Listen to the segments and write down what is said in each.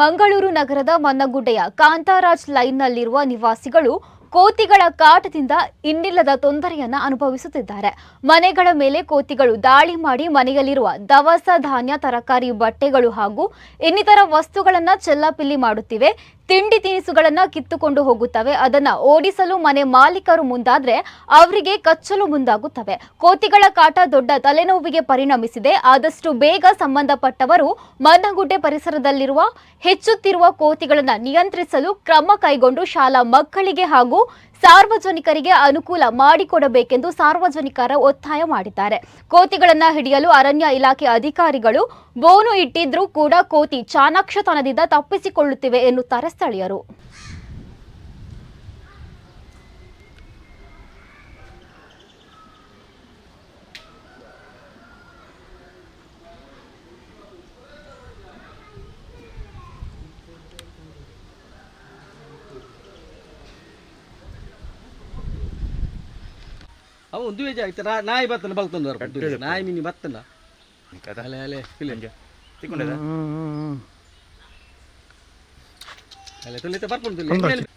ಮಂಗಳೂರು ನಗರದ ಮನ್ನಗುಡ್ಡೆಯ ಕಾಂತಾರಾಜ್ ಲೈನ್ನಲ್ಲಿರುವ ನಿವಾಸಿಗಳು ಕೋತಿಗಳ ಕಾಟದಿಂದ ಇನ್ನಿಲ್ಲದ ತೊಂದರೆಯನ್ನ ಅನುಭವಿಸುತ್ತಿದ್ದಾರೆ. ಮನೆಗಳ ಮೇಲೆ ಕೋತಿಗಳು ದಾಳಿ ಮಾಡಿ ಮನೆಯಲ್ಲಿರುವ ದವಸ ಧಾನ್ಯ, ತರಕಾರಿ, ಬಟ್ಟೆಗಳು ಹಾಗೂ ಇನ್ನಿತರ ವಸ್ತುಗಳನ್ನ ಚೆಲ್ಲಾಪಿಲ್ಲಿ ಮಾಡುತ್ತಿವೆ. ತಿಂಡಿ ತಿನಿಸುಗಳನ್ನ ಕಿತ್ತುಕೊಂಡು ಹೋಗುತ್ತವೆ. ಅದನ್ನ ಓಡಿಸಲು ಮನೆ ಮಾಲೀಕರು ಮುಂದಾದ್ರೆ ಅವರಿಗೆ ಕಚ್ಚಲು ಮುಂದಾಗುತ್ತವೆ. ಕೋತಿಗಳ ಕಾಟ ದೊಡ್ಡ ತಲೆನೋವಿಗೆ ಪರಿಣಮಿಸಿದೆ. ಆದಷ್ಟು ಬೇಗ ಸಂಬಂಧಪಟ್ಟವರು ಮನ್ನಗುಡ್ಡೆ ಪರಿಸರದಲ್ಲಿರುವ, ಹೆಚ್ಚುತ್ತಿರುವ ಕೋತಿಗಳನ್ನ ನಿಯಂತ್ರಿಸಲು ಕ್ರಮ ಕೈಗೊಂಡು ಶಾಲಾ ಮಕ್ಕಳಿಗೆ ಹಾಗೂ ಸಾರ್ವಜನಿಕರಿಗೆ ಅನುಕೂಲ ಮಾಡಿಕೊಡಬೇಕೆಂದು ಸಾರ್ವಜನಿಕರ ಒತ್ತಾಯ ಮಾಡಿದ್ದಾರೆ. ಕೋತಿಗಳನ್ನ ಹಿಡಿಯಲು ಅರಣ್ಯ ಇಲಾಖೆ ಅಧಿಕಾರಿಗಳು ಬೋನು ಇಟ್ಟಿದ್ರೂ ಕೂಡ ಕೋತಿ ಚಾಣಾಕ್ಷತನದಿಂದ ತಪ್ಪಿಸಿಕೊಳ್ಳುತ್ತಿವೆ ಎನ್ನುತ್ತಾರೆ ಸ್ಥಳೀಯರು. ಅವು ಒಂದು ವೇಜಿ ಆಗ್ತಾರೆ ನಾಯಿ ಬರ್ತಲ್ಲ ಬಲ್ತಂದು ನಾಯಿ ಮಿನಿ ಬರ್ತಲ್ಲ ಅಲೆ ಅಲೆ ಇಲ್ಲ ತಿಕ್ಕೊಂಡಿದ್ದ ಅಲೆ ತುಲಿತ ಬರ್ಪುಂಡು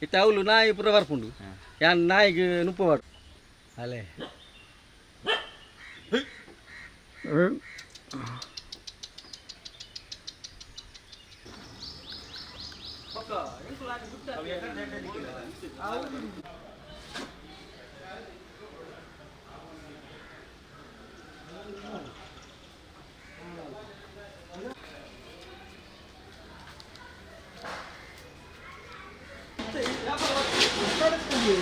ಇತ್ತ ಅವಳು ನಾಯಿ ಪೂರ ಬರ್ಪುಂಡು. ಯಾನ್ ನಾಯಿಗೆ ನುಪ್ಪವಾಡು. ಅಲೆ. ಪಕ್ಕ ಕಳಿಸ್ಕೊಂಡಿದ್ದೀವಿ